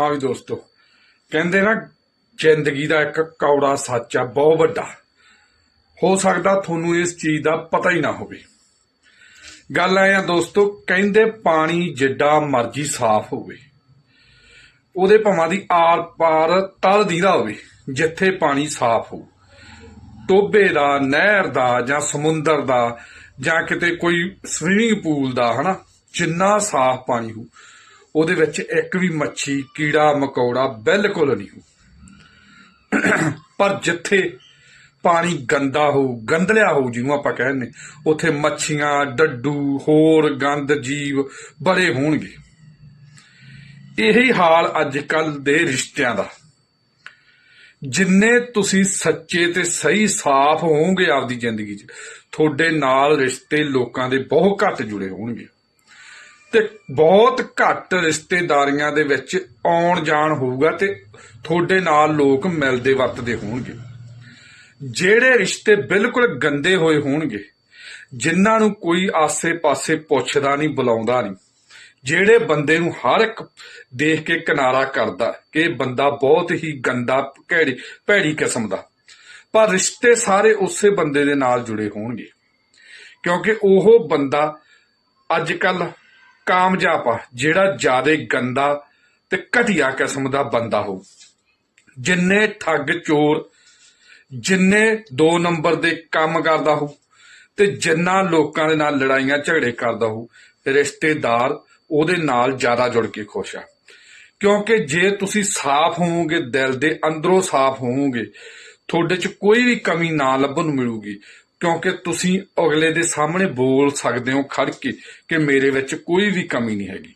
ਹਾਂ ਵੀ ਦੋਸਤੋ, ਕਹਿੰਦੇ ਨਾ, ਜ਼ਿੰਦਗੀ ਦਾ ਇੱਕ ਕੌੜਾ ਸੱਚ ਆ, ਬਹੁਤ ਵੱਡਾ। ਹੋ ਸਕਦਾ ਤੁਹਾਨੂੰ ਇਸ ਚੀਜ਼ ਦਾ ਪਤਾ ਹੀ ਨਾ ਹੋਵੇ। ਗੱਲ ਐ ਆ ਦੋਸਤੋ, ਕਹਿੰਦੇ ਪਾਣੀ ਜਿੱਡਾ ਮਰਜ਼ੀ ਸਾਫ਼ ਹੋਵੇ। ਉਹਦੇ ਭਾਵਾਂ ਦੀ ਆਰ ਪਾਰ ਤਲ ਦੀਦਾ ਹੋਵੇ, ਜਿੱਥੇ ਪਾਣੀ ਸਾਫ਼ ਹੋ ਟੋਬੇ ਦਾ, ਨਹਿਰ ਦਾ ਜਾਂ ਸਮੁੰਦਰ ਦਾ ਜਾਂ ਕਿਤੇ ਕੋਈ ਸਵੀਮਿੰਗ ਪੂਲ ਦਾ, ਹਨਾ, ਜਿੰਨਾ ਸਾਫ਼ ਪਾਣੀ ਹੋ ਉਹਦੇ ਵਿੱਚ ਇੱਕ ਵੀ ਮੱਛੀ, ਕੀੜਾ, ਮਕੌੜਾ ਬਿਲਕੁਲ ਨਹੀਂ ਹੋ ਪਰ ਜਿੱਥੇ ਪਾਣੀ ਗੰਦਾ ਹੋ ਗੰਦਲਿਆ ਹੋ ਜਿਹਨੂੰ ਆਪਾਂ ਕਹਿੰਦੇ ਉੱਥੇ ਮੱਛੀਆਂ, ਡੱਡੂ, ਹੋਰ ਗੰਦ ਜੀਵ ਬੜੇ ਹੋਣਗੇ। ਇਹੀ ਹਾਲ ਅੱਜ ਕੱਲ ਦੇ ਰਿਸ਼ਤਿਆਂ ਦਾ। ਜਿੰਨੇ ਤੁਸੀਂ ਸੱਚੇ ਤੇ ਸਹੀ ਸਾਫ਼ ਹੋਵੋਗੇ ਆਪਦੀ ਜ਼ਿੰਦਗੀ 'ਚ, ਤੁਹਾਡੇ ਨਾਲ ਰਿਸ਼ਤੇ ਲੋਕਾਂ ਦੇ ਬਹੁਤ ਘੱਟ ਜੁੜੇ ਹੋਣਗੇ। ਤੇ ਬਹੁਤ ਘੱਟ ਰਿਸ਼ਤੇਦਾਰੀਆਂ ਦੇ ਵਿੱਚ ਆਉਣ ਜਾਣ ਹੋਊਗਾ ਤੇ ਤੁਹਾਡੇ ਨਾਲ ਲੋਕ ਮਿਲਦੇ ਵਰਤਦੇ ਹੋਣਗੇ। ਜਿਹੜੇ ਰਿਸ਼ਤੇ ਬਿਲਕੁਲ ਗੰਦੇ ਹੋਏ ਹੋਣਗੇ, ਜਿਨ੍ਹਾਂ ਨੂੰ ਕੋਈ ਆਸੇ-ਪਾਸੇ ਪੁੱਛਦਾ ਨਹੀਂ, ਬੁਲਾਉਂਦਾ ਨਹੀਂ, ਜਿਹੜੇ ਬੰਦੇ ਨੂੰ ਹਰ ਇੱਕ ਦੇਖ ਕੇ ਕਿਨਾਰਾ ਕਰਦਾ ਕਿ ਇਹ ਬੰਦਾ ਬਹੁਤ ਹੀ ਗੰਦਾ ਭੈੜੀ ਭੈੜੀ ਕਿਸਮ ਦਾ, ਪਰ ਰਿਸ਼ਤੇ ਸਾਰੇ ਉਸੇ ਬੰਦੇ ਦੇ ਨਾਲ ਜੁੜੇ ਹੋਣਗੇ, ਕਿਉਂਕਿ ਉਹ ਬੰਦਾ ਅੱਜ ਕੱਲ ਕਾਮਯਾਬ ਆ, ਜਿਹੜਾ ਜ਼ਿਆਦਾ ਗੰਦਾ ਤੇ ਘਟੀਆ ਕਿਸਮ ਦਾ ਬੰਦਾ ਹੋ ਜਿੰਨੇ ਠੱਗ ਚੋਰ, ਜਿੰਨੇ 2 ਨੰਬਰ ਦੇ ਕੰਮ ਕਰਦਾ ਹੋ ਤੇ ਜਿੰਨਾ ਲੋਕਾਂ ਦੇ ਨਾਲ ਲੜਾਈਆਂ ਝਗੜੇ ਕਰਦਾ ਹੋ ਰਿਸ਼ਤੇਦਾਰ ਉਹਦੇ ਨਾਲ ਜ਼ਿਆਦਾ ਜੁੜ ਕੇ ਖੁਸ਼ ਆ। ਕਿਉਂਕਿ ਜੇ ਤੁਸੀਂ ਸਾਫ਼ ਹੋਵੋਗੇ, ਦਿਲ ਦੇ ਅੰਦਰੋਂ ਸਾਫ਼ ਹੋਵੋਗੇ, ਤੁਹਾਡੇ 'ਚ ਕੋਈ ਵੀ ਕਮੀ ਨਾ ਲੱਭਣ ਨੂੰ ਮਿਲੂਗੀ ਕਿਉਂਕਿ ਤੁਸੀਂ ਅਗਲੇ ਦੇ ਸਾਹਮਣੇ ਬੋਲ ਸਕਦੇ ਹੋ ਖੜ ਕੇ ਕਿ ਮੇਰੇ ਵਿੱਚ ਕੋਈ ਵੀ ਕਮੀ ਨਹੀਂ ਹੈਗੀ।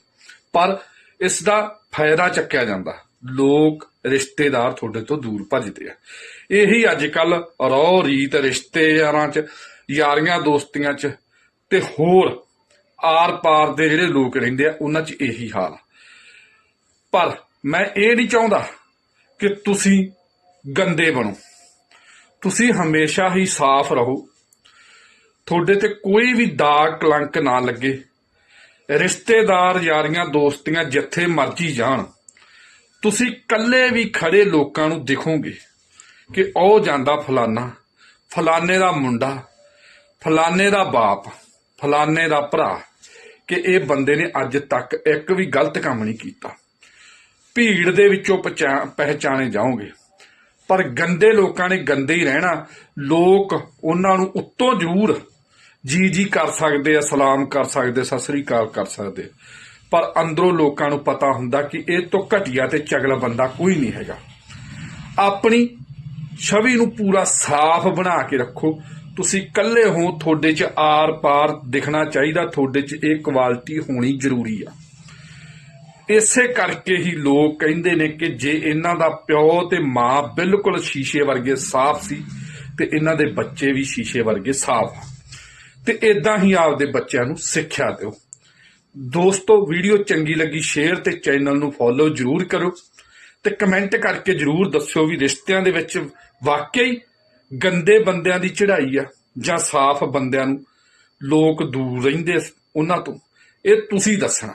ਪਰ ਇਸ ਦਾ ਫਾਇਦਾ ਚੱਕਿਆ ਜਾਂਦਾ। ਲੋਕ ਰਿਸ਼ਤੇਦਾਰ ਤੁਹਾਡੇ ਤੋਂ ਦੂਰ ਭੱਜਦੇ ਆ। ਇਹੀ ਅੱਜ ਕੱਲ ਰੌ ਰੀਤ ਰਿਸ਼ਤੇਦਾਰਾਂ 'ਚ, ਯਾਰੀਆਂ ਦੋਸਤੀਆਂ 'ਚ ਤੇ ਹੋਰ ਆਰ ਪਾਰ ਦੇ ਜਿਹੜੇ ਲੋਕ ਰਹਿੰਦੇ ਆ, ਉਹਨਾਂ 'ਚ ਇਹੀ ਹਾਲ ਆ। ਪਰ ਮੈਂ ਇਹ ਨਹੀਂ ਚਾਹੁੰਦਾ ਕਿ ਤੁਸੀਂ ਗੰਦੇ ਬਣੋ। ਤੁਸੀਂ ਹਮੇਸ਼ਾ ਹੀ ਸਾਫ਼ ਰਹੋ। ਤੁਹਾਡੇ ਤੇ ਕੋਈ ਵੀ ਦਾਗ, ਕਲੰਕ ਨਾ ਲੱਗੇ। ਰਿਸ਼ਤੇਦਾਰ ਯਾਰੀਆਂ, ਦੋਸਤੀਆਂ, ਜਿੱਥੇ ਮਰਜ਼ੀ ਜਾਣ। ਤੁਸੀਂ ਇਕੱਲੇ ਵੀ ਖੜੇ ਲੋਕਾਂ ਨੂੰ ਦਿਖੋਗੇ ਕਿ ਉਹ ਜਾਂਦਾ ਫਲਾਨਾ, ਫਲਾਨੇ ਦਾ ਮੁੰਡਾ, ਫਲਾਨੇ ਦਾ ਬਾਪ, ਫਲਾਨੇ ਦਾ ਭਰਾ, ਕਿ ਇਹ ਬੰਦੇ ਨੇ ਅੱਜ ਤੱਕ ਇੱਕ ਵੀ ਗਲਤ ਕੰਮ ਨਹੀਂ ਕੀਤਾ। ਭੀੜ ਦੇ ਵਿੱਚੋਂ ਪਛਾ- ਪਹਿਚਾਣੇ ਜਾਓਗੇ। ਪਰ ਗੰਦੇ ਲੋਕਾਂ ਨੇ ਗੰਦੇ ਹੀ ਰਹਿਣਾ। ਲੋਕ ਉਹਨਾਂ ਨੂੰ ਉੱਤੋਂ ਜ਼ਰੂਰ ਜੀ ਜੀ ਕਰ ਸਕਦੇ ਆ, ਸਲਾਮ ਕਰ ਸਕਦੇ, ਸਤਿ ਸ੍ਰੀ ਅਕਾਲ ਕਰ ਸਕਦੇ ਪਰ ਅੰਦਰੋਂ ਲੋਕਾਂ ਨੂੰ ਪਤਾ ਹੁੰਦਾ ਕਿ ਇਹ ਤੋਂ ਘਟੀਆ ਤੇ ਚਗਲਾ ਬੰਦਾ ਕੋਈ ਨਹੀਂ ਹੈਗਾ। ਆਪਣੀ ਛਵੀ ਨੂੰ ਪੂਰਾ ਸਾਫ਼ ਬਣਾ ਕੇ ਰੱਖੋ। ਤੁਸੀਂ ਇਕੱਲੇ ਹੋ, ਤੁਹਾਡੇ 'ਚ ਆਰ ਪਾਰ ਦਿਖਣਾ ਚਾਹੀਦਾ, ਤੁਹਾਡੇ 'ਚ ਇਹ ਕੁਆਲਿਟੀ ਹੋਣੀ ਜ਼ਰੂਰੀ ਆ। ਇਸੇ ਕਰਕੇ ਹੀ ਲੋਕ ਕਹਿੰਦੇ ਨੇ ਕਿ ਜੇ ਇਹਨਾਂ ਦਾ ਪਿਓ ਤੇ ਮਾਂ ਬਿਲਕੁਲ ਸ਼ੀਸ਼ੇ ਵਰਗੇ ਸਾਫ਼ ਸੀ, ਤੇ ਇਹਨਾਂ ਦੇ ਬੱਚੇ ਵੀ ਸ਼ੀਸ਼ੇ ਵਰਗੇ ਸਾਫ਼ ਆ। ਤੇ ਇਦਾਂ ਹੀ ਆਪਦੇ ਬੱਚਿਆਂ ਨੂੰ ਸਿੱਖਿਆ ਦਿਓ। ਦੋਸਤੋ, ਵੀਡੀਓ ਚੰਗੀ ਲੱਗੀ, ਸ਼ੇਅਰ ਤੇ ਚੈਨਲ ਨੂੰ ਫੋਲੋ ਜਰੂਰ ਕਰੋ ਤੇ ਕਮੈਂਟ ਕਰਕੇ ਜਰੂਰ ਦੱਸਿਓ ਵੀ ਰਿਸ਼ਤਿਆਂ ਦੇ ਵਿੱਚ ਵਾਕਈ ਗੰਦੇ ਬੰਦਿਆਂ ਦੀ ਚੜ੍ਹਾਈ ਆ ਜਾਂ ਸਾਫ਼ ਬੰਦਿਆਂ ਨੂੰ ਲੋਕ ਦੂਰ ਰਹਿੰਦੇ ਉਹਨਾਂ ਤੋਂ। ਇਹ ਤੁਸੀਂ ਦੱਸਣਾ।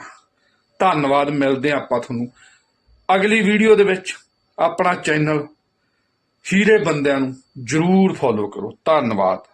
ਧੰਨਵਾਦ, ਮਿਲਦੇ ਹਾਂ ਆਪਾਂ ਤੁਹਾਨੂੰ ਅਗਲੀ ਵੀਡੀਓ ਦੇ ਵਿੱਚ। ਆਪਣਾ ਚੈਨਲ ਹੀਰੇ ਬੰਦਿਆਂ ਨੂੰ ਜਰੂਰ ਫੋਲੋ ਕਰੋ। ਧੰਨਵਾਦ।